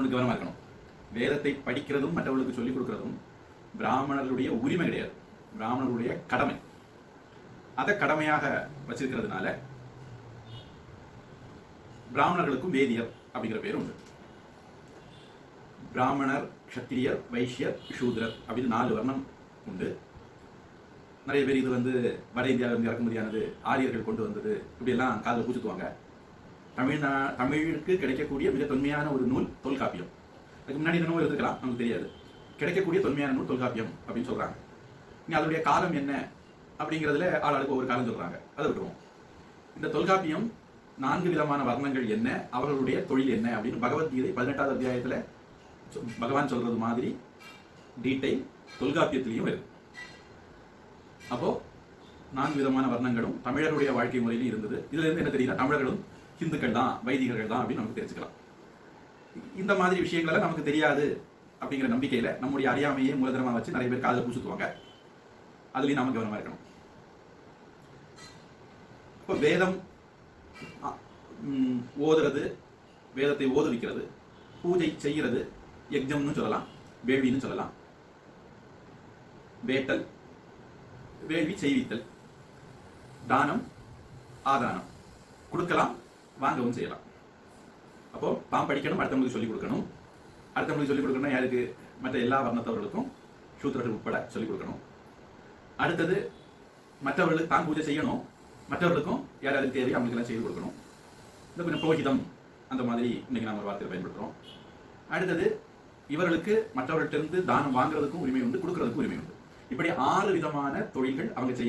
ஒன்று கவனமாக இருக்கணும். வேதத்தை படிக்கிறதும் மற்றவர்களுக்கு சொல்லிக் கொடுக்கறதும் பிராமணர்களுடைய உரிமை கிடையாது. பிராமணர்களுடைய கடமை. அதை கடமையாக வச்சிருக்கிறதுனால பிராமணர்களுக்கும் வேதியர் அப்படிங்கிற பேர் உண்டு. பிராமணர் க்ஷத்திரியர் வைஷ்யர் சூத்ரர் அப்படின்னு நாலு வர்ணம் உண்டு. நிறைய பேர் இது வந்து வட இந்தியாவிலிருந்து இறக்குமதியானது ஆரியர்கள் கொண்டு வந்தது இப்படியெல்லாம் காதில் பூச்சுத்துவாங்க தமிழ்நா தமிழுக்கு கிடைக்கக்கூடிய மிக தொன்மையான ஒரு நூல் தொல்காப்பியம். அதுக்கு முன்னாடி நூல் இருக்கலாம் நமக்கு தெரியாது. கிடைக்கக்கூடிய தொன்மையான நூல் தொல்காப்பியம் அப்படின்னு சொல்றாங்க. நீ அதனுடைய காலம் என்ன அப்படிங்கிறதுல ஆளாளுக்கு ஒவ்வொரு காலம் சொல்றாங்க. அதை விட்டுருவோம். இந்த தொல்காப்பியம் நான்கு விதமான வர்ணங்கள் என்ன அவர்களுடைய தொழில் என்ன அப்படின்னு பகவத்கீதை பதினெட்டாவது அத்தியாயத்துல சொ- பகவான் சொல்றது மாதிரி டீட்டெயில் தொல்காப்பியத்திலையும் வருது அப்போ நான்கு விதமான வர்ணங்களும் தமிழருடைய வாழ்க்கை முறையிலும் இருந்தது. இதுல இருந்து என்ன தெரியுதா? தமிழர்களும் ஹிந்துக்கள் தான் வைதிகர்கள் தான் அப்படின்னு நமக்கு தெரிஞ்சுக்கலாம். இந்த மாதிரி விஷயங்களை நமக்கு தெரியாது அப்படிங்கிற நம்பிக்கையில நம்முடைய அறியாமையே மூலதனமா வச்சு நிறைய பேர் காதல பூசுத்துவாங்க அதுலயும் நாம கவனமா இருக்கணும். இப்போ வேதம் ஓதுறது வேதத்தை ஓதுவிக்கிறது பூஜை செய்கிறது யஜ்ஞம்னு சொல்லலாம் வேள்வின்னு சொல்லலாம். வேட்டல் வேள்வி செய்வித்தல் தானம் ஆதானம். கொடுக்கலாம் வாங்கவும் செய்யலாம். அப்போ பாம் படிக்கணும் அடுத்தவங்களுக்கு சொல்லிக் கொடுக்கணும். அடுத்தவங்களுக்கு சொல்லிக் கொடுக்கணும் யாருக்கு? மற்ற எல்லா வர்ணத்தவர்களுக்கும் சூத்திரர்கள் உட்பட சொல்லிக் கொடுக்கணும். அடுத்தது மற்றவர்களுக்கு தான் பூஜை செய்யணும். மற்றவர்களுக்கும் யார் யாருக்கு தேவையோ அவங்களுக்கு செய்து கொடுக்கணும். இந்த கொஞ்சம் புரோகிதம் அந்த மாதிரி இன்னைக்கு நாம ஒரு வார்த்தையை பயன்படுத்துறோம். அடுத்தது இவர்களுக்கு மற்றவர்கள்ட்ட இருந்து தானம் வாங்குறதுக்கும் உரிமை உண்டு கொடுக்கறதுக்கும் உரிமை உண்டு. இப்படி ஆறு விதமான தொழில்கள் அவங்க செய்ய